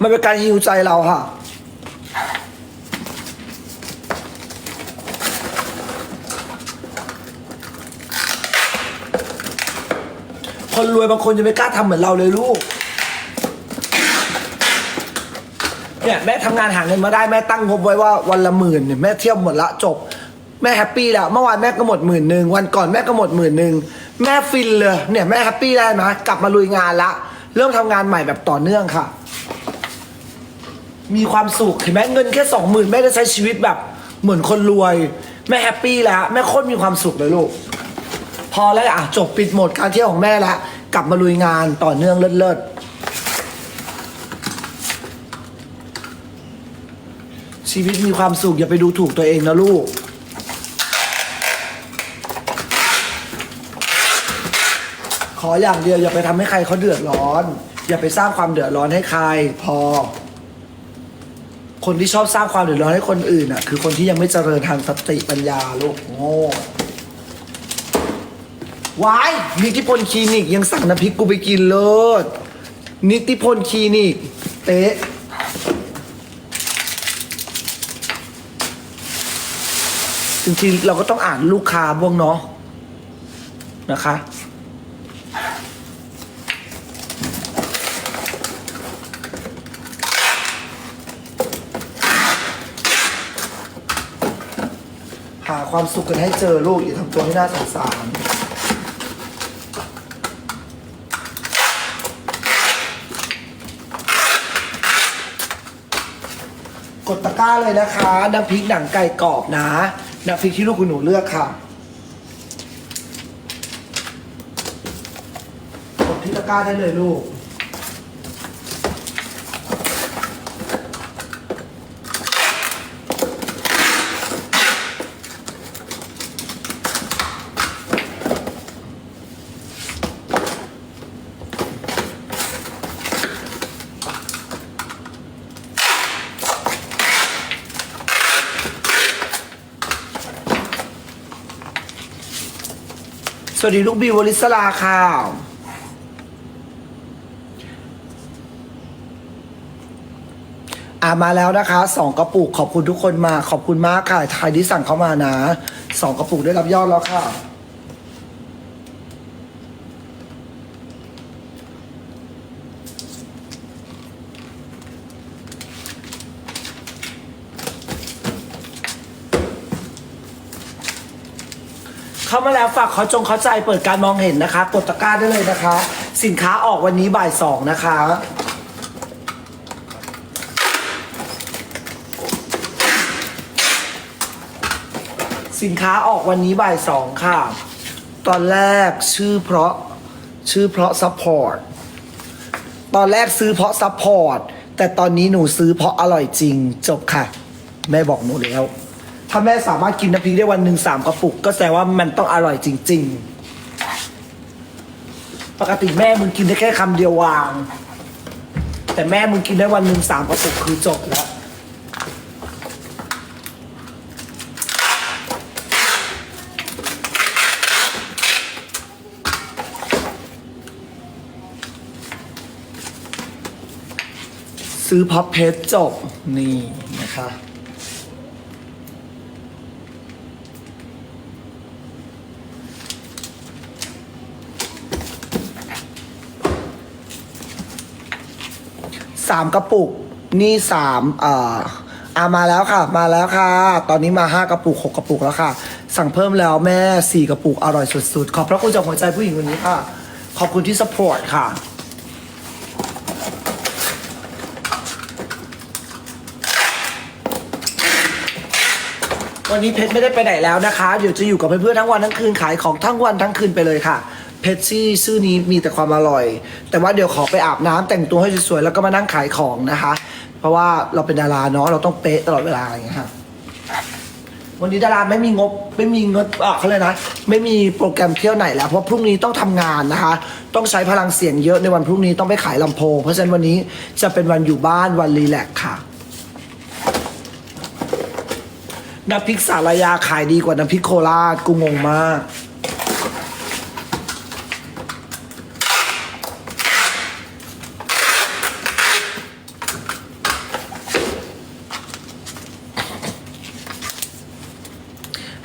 มันเป็นการฮิวใจเราค่ะ คนรวยบางคนยังไม่กล้าทำเหมือนเราเลยลูก เนี่ยแม่ทำงานหาเงินมาได้แม่ตั้งงบไว้ว่าวันละหมื่นเนี่ยแม่เที่ยวหมดละจบ แม่แฮปปี้แล้วเมื่อวานแม่ก็หมดหมื่นหนึ่งวันก่อนแม่ก็หมดหมื่นหนึ่งแม่ฟินเลยเนี่ยแม่แฮปปี้ได้นะกลับมาลุยงานละ เริ่มทำงานใหม่แบบต่อเนื่องค่ะ มีความสุขเห็นไหมเงินแค่สองหมื่นแม่ได้ใช้ชีวิตแบบเหมือนคนรวย แม่แฮปปี้แล้วแม่โคตรมีความสุขเลยลูก พอแล้วอะจบปิดหมดการเที่ยวของแม่แล้วกลับมาลุยงานต่อเนื่องเลิศๆชีวิตมีความสุขอย่าไปดูถูกตัวเองนะลูกขออย่างเดียวอย่าไปทำให้ใครเขาเดือดร้อน อย่าไปสร้างความเดือดร้อนให้ใครพอ คนที่ชอบสร้างความเดือดร้อนให้คนอื่นอะ คือคนที่ยังไม่เจริญทางสติปัญญาลูกโง่วายนิติพลคลินิกยังสั่งน้ำพริกกูไปกินเลิศนิติพลคลินิก เต๊ะจริงๆเราก็ต้องอ่านลูกค้าบ้างเนาะนะคะ ความสุขกันให้เจอลูกอย่าทำตัวให้น่าสงสารกดตะกร้าเลยนะคะน้ำพริกหนังไก่กรอบนะน้ำพริกที่ลูกคุณหนูเลือกค่ะกดที่ตะกร้าได้เลยลูก สวัสดีลูกบิววลิสลาค่ะ อ่ามาแล้วนะคะสองกระปุกขอบคุณทุกคนมาขอบคุณมากค่ะใครที่สั่งเข้ามานะสองกระปุกได้รับยอดแล้วค่ะ เข้ามาแล้วฝากเขอจงเข้าใจเปิดการมองเห็นนะคะ กดตะกร้าได้เลยนะคะ สินค้าออกวันนี้บ่ายสองนะคะ สินค้าออกวันนี้บ่ายสองค่ะ ตอนแรกชื่อเพราะชื่อเพราะซัพพอร์ตตอนแรกซื้อเพราะซัพพอร์ตแต่ตอนนี้หนูซื้อเพราะอร่อยจริงจบค่ะ แม่บอกหนูแล้ว ถ้าแม่สามารถกินน้ำพริกได้วันหนึ่งสามกระปุก ก็แสดงว่ามันต้องอร่อยจริง ๆ ปกติแม่มึงกินได้แค่คำเดียววาง แต่แม่มึงกินได้วันหนึ่งสามกระปุกคือจบแล้วซื้อพับเพชรจบนี่นะคะ สามกระปุก นี่สามเอ่ออามาแล้วค่ะ มาแล้วค่ะ ตอนนี้มาห้ากระปุกหกกระปุกแล้วค่ะ สั่งเพิ่มแล้วแม่สี่กระปุกอร่อยสุดๆ ขอบพระคุณจากหัวใจผู้หญิงคนนี้ค่ะ ขอบคุณที่สปอร์ตค่ะวันนี้เพชรไม่ได้ไปไหนแล้วนะคะ เดี๋ยวจะอยู่กับเพื่อนๆทั้งวันทั้งคืนขายของทั้งวันทั้งคืนไปเลยค่ะ เพชรชี่ชื่อนี้มีแต่ความอร่อย แต่ว่าเดี๋ยวขอไปอาบน้ำแต่งตัวให้สวยๆ แล้วก็มานั่งขายของนะคะ เพราะว่าเราเป็นดาราเนาะเราต้องเป๊ะตลอดเวลาอย่างเงี้ยค่ะวันนี้ดาราไม่มีงบไม่มีเงินอะเขาเลยกนะไม่มีโปรแกรมเที่ยวไหนแล้วเพราะพรุ่งนี้ต้องทำงานนะคะ ต้องใช้พลังเสียงเยอะในวันพรุ่งนี้ต้องไปขายลำโพง เพราะฉะนั้นวันนี้จะเป็นวันอยู่บ้านวันรีแลกซ์ค่ะ น้ำพริกสารยาขายดีกว่าน้ำพริกโคราชกูงงมาก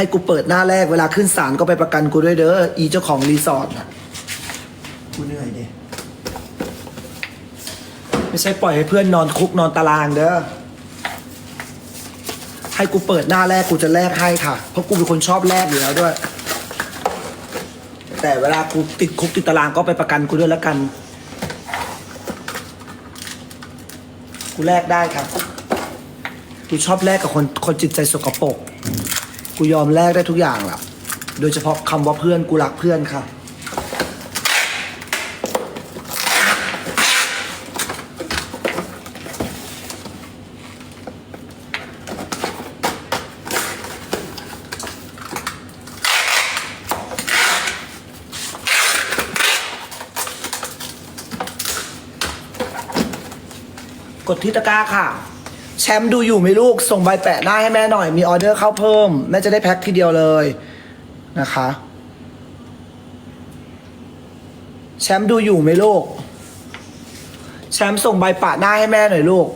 ให้กูเปิดหน้าแรกเวลาขึ้นศาลก็ไปประกันกูด้วยเด้ออีเจ้าของรีสอร์ทน่ะกูเหนื่อยดิไม่ใช่ปล่อยให้เพื่อนนอนคุกนอนตารางเด้อให้กูเปิดหน้าแรกกูจะแลกให้ค่ะ เพราะกูเป็นคนชอบแลกอยู่แล้วด้วย แต่เวลากูติดคุกติดตารางก็ไปประกันกูด้วยแล้วกัน กูแลกได้ครับกูชอบแลกกับคนคนจิตใจสกปรก กูยอมแลกได้ทุกอย่างล่ะ โดยเฉพาะคำว่าเพื่อนกูรักเพื่อนค่ะ กดที่ตะกร้าค่ะ แชมป์ดูอยู่ไหมลูก ส่งใบแปะหน้าให้แม่หน่อย มีออเดอร์เข้าเพิ่ม แม่จะได้แพ็คทีเดียวเลยนะคะ แชมป์ดูอยู่ไหมลูก แชมป์ส่งใบปะหน้าให้แม่หน่อยลูก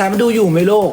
แชมดูอยู่ไหมลูก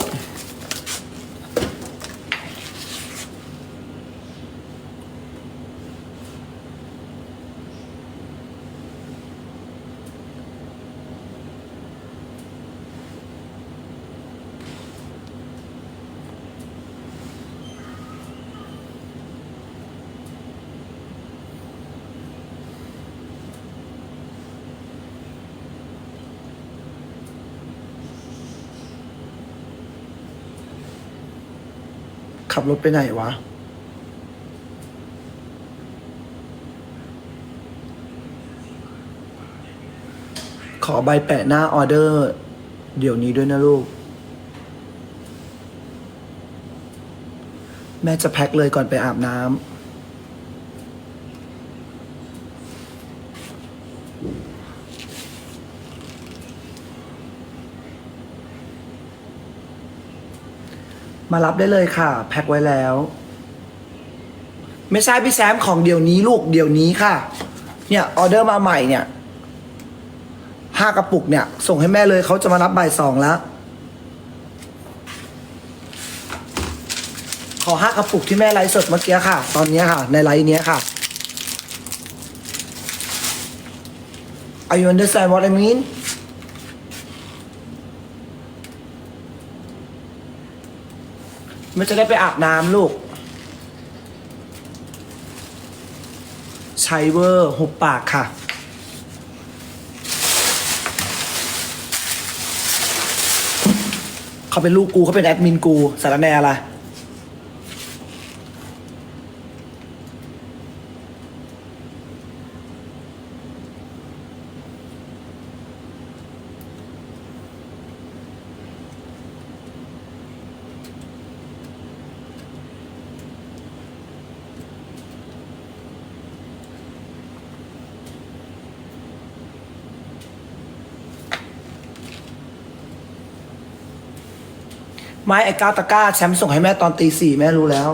ขับรถไปไหนวะ ขอใบแปะหน้าออเดอร์ เดี๋ยวนี้ด้วยนะลูก แม่จะแพ็คเลยก่อนไปอาบน้ำ มารับได้เลยค่ะ แพ็คไว้แล้ว ไม่ใช่พี่แซมของเดี๋ยวนี้ลูกเดี๋ยวนี้ค่ะ เนี่ยออเดอร์มาใหม่เนี่ยห้ากระปุกเนี่ย ส่งให้แม่เลยเขาจะมารับบ่ายสองแล้ว ขอห้ากระปุกที่แม่ไลฟ์สดเมื่อกี้ค่ะ ตอนนี้ค่ะ ในไลฟ์เนี้ยค่ะ Are you understand what I mean มันจะได้ไปอาบน้ำลูก ใช้เวอร์หุบปากค่ะ เขาเป็นลูกกูเขาเป็นแอดมินกูสารแนอะไร ไม้ไอ้ก้าวตะกร้าแชมป์ส่งให้แม่ตอนตีสี่แม่รู้แล้ว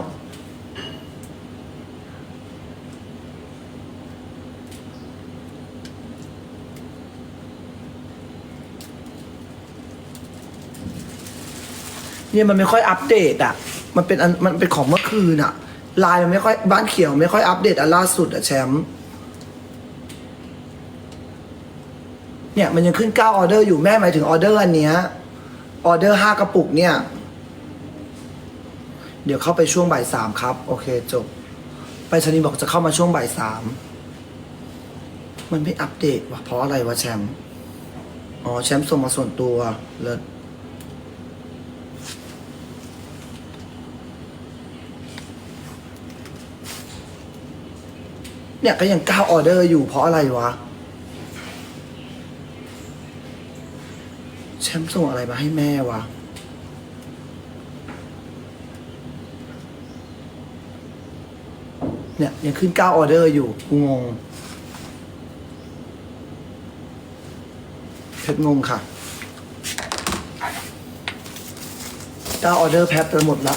เนี่ยมันไม่ค่อยอัปเดตอะ มันเป็นอันมันเป็นของเมื่อคืนอะไลน์มันไม่ค่อยบ้านเขียวไม่ค่อยอัปเดตอันล่าสุดอะแชมป์เนี่ยมันยังขึ้นเก้าออเดอร์อยู่แม่หมายถึงออเดอร์อันเนี้ยออเดอร์ห้ากระปุกเนี่ย เดี๋ยวเข้าไปช่วงบ่ายสามครับ โอเคจบ ไปชนีย์บอกจะเข้ามาช่วงบ่ายสามมันไม่อัปเดตวะเพราะอะไรวะแชมป์ อ๋อ แชมป์ส่งมาส่วนตัวเลิศเนี่ยก็ยังเก้าออเดอร์อยู่เพราะอะไรวะ แชมป์ส่งอะไรมาให้แม่วะ เนี่ยยังขึ้นเก้าออเดอร์อยู่กูงงเพชรงงค่ะเก้าออเดอร์แพ็ปไปหมดละ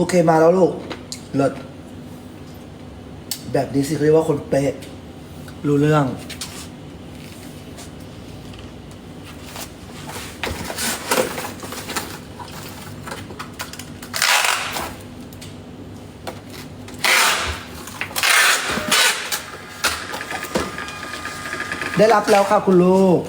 โอเคมาแล้วลูกเลิศแบบนี้สิเขาเรียกว่าคนเป๊ะ รู้เรื่อง ได้รับแล้วค่ะคุณลูก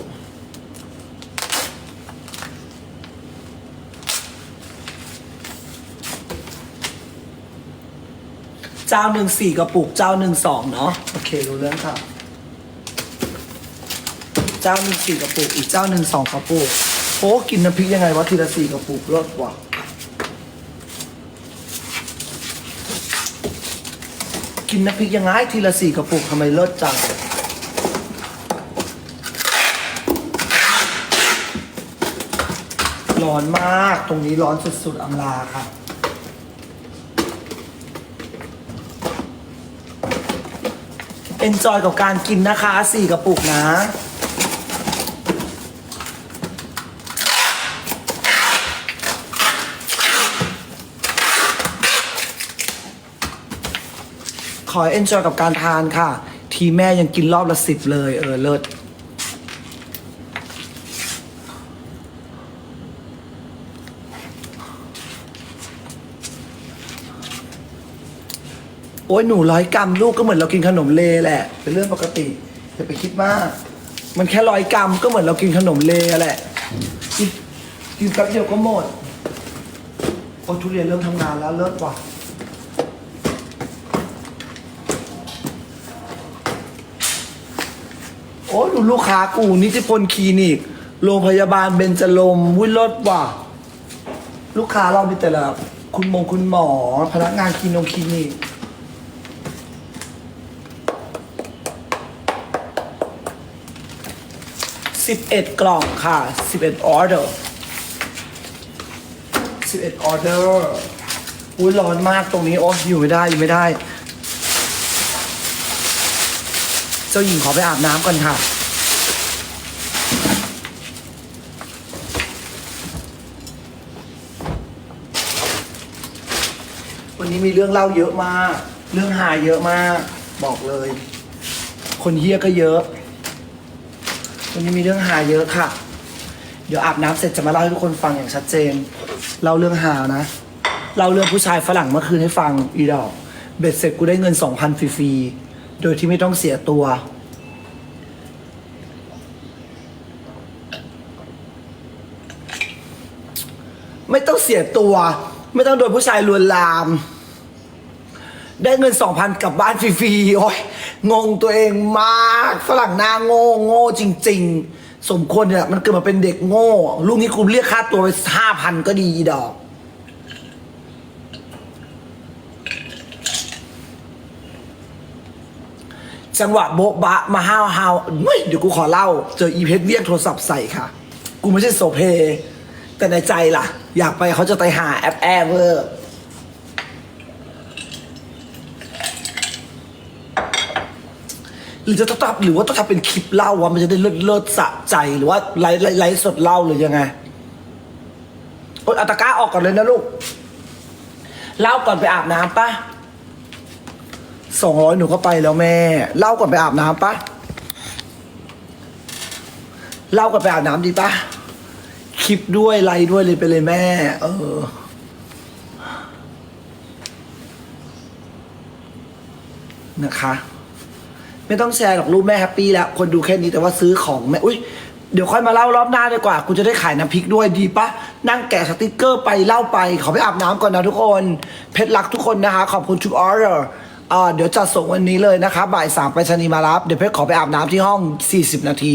เจ้าหนึ่งสี่กระปุก เจ้าหนึ่งสองเนาะโอเครู้เรื่องค่ะ เจ้าหนึ่งสี่กระปุก อีกเจ้าหนึ่งสองกระปุกโอ้กินน้ำพริกยังไงวะทีละสี่กระปุกรสว่ะกินน้ำพริกยังไงทีละสี่กระปุกทำไมเลิศจังร้อนมากตรงนี้ร้อนสุดๆอำลาค่ะ เอนจอยกับการกินนะคะสี่กระปุกนะ ขอเอนจอยกับการทานค่ะ ทีแม่ยังกินรอบละสิบเลย เออ เลิศ โอ้ยหนูร้อยกรัมลูกก็เหมือนเรากินขนมเลแหละ เป็นเรื่องปกติอย่าไปคิดมาก มันแค่ร้อยกรัมก็เหมือนเรากินขนมเลแหละ กินกินแป๊บเดียวก็หมดโอ้ทุเรียนเริ่มทำงานแล้วเลิศว่ะโอ้ยดูลูกค้ากูนิติพลคลินิกโรงพยาบาลเบญจลมวิลดว่ะ ลูกค้าเรามีแต่ละ คุณมงคุณหมอ พนักงานคลินงคลินิก สิบเอ็ดกล่องค่ะสิบเอ็ดออเดอร์สิบเอ็ดออเดอร์อุ้ยร้อนมากตรงนี้ โอ้ยอยู่ไม่ได้ อยู่ไม่ได้ เจ้าหญิงขอไปอาบน้ำก่อนค่ะ วันนี้มีเรื่องเล่าเยอะมาก เรื่องหายเยอะมาก บอกเลย คนเฮี้ยก็เยอะ วันนี้มีเรื่องหาเยอะค่ะ เดี๋ยวอาบน้ำเสร็จจะมาเล่าให้ทุกคนฟังอย่างชัดเจน เล่าเรื่องหานะ เล่าเรื่องผู้ชายฝรั่งเมื่อคืนให้ฟังอีดอก เบ็ดเสร็จกูได้เงินสองพันฟรีๆ โดยที่ไม่ต้องเสียตัว ไม่ต้องเสียตัว ไม่ต้องโดนผู้ชายลวนลาม ได้เงินสองพันกลับบ้านฟรีๆโอ้ยงงตัวเองมากฝรั่งหน้าโง่โง่จริง ๆ สมควรเนี่ยมันเกิดมาเป็นเด็กโง่ลูกนี้คุณเรียกค่าตัวไปห้าพันก็ดีดอก จังหวะโบ๊ะบะมาห้าวฮาวเฮ้ยเดี๋ยวกูขอเล่า เจออีเพชรเรียกโทรศัพท์ใส่ค่ะ กูไม่ใช่โสเพ แต่ในใจล่ะ อยากไปเขาจะไปหาแอปแอร์เวอร์ รือจะต้องทำหรือว่าต้องทำเป็นคลิปเล่าวะมันจะได้เลิศเลิศสะใจหรือว่าไลฟ์ไลฟ์ไลฟ์สดเล่าหรือยังไงโอ๊ยเอาตะกร้าออกก่อนเลยนะลูก เล่าก่อนไปอาบน้ำปะสองร้อยหนูก็ไปแล้วแม่ เล่าก่อนไปอาบน้ำปะเล่าก่อนไปอาบน้ำดีปะคลิปด้วยไลฟ์ด้วยเลยไปเลยแม่ เออนะคะ ไม่ต้องแชร์หรอกรูปแม่แฮปปี้แล้ว คนดูแค่นี้แต่ว่าซื้อของแม่อุ้ยเดี๋ยวค่อยมาเล่ารอบหน้าดีกว่ากูจะได้ขายน้ำพริกด้วยดีปะนั่งแกะสติกเกอร์ไปเล่าไป ขอไปอาบน้ำก่อนนะทุกคน เพชรรักทุกคนนะคะ ขอบคุณทุกออเดอร์อ่าเดี๋ยวจะส่งวันนี้เลยนะคะบ่ายสามไปรษณีมารับ เดี๋ยวเพชรขอไปอาบน้ำที่ห้อง 40 นาที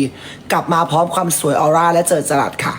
กลับมาพร้อมความสวยออร่าและเจอจรัสค่ะ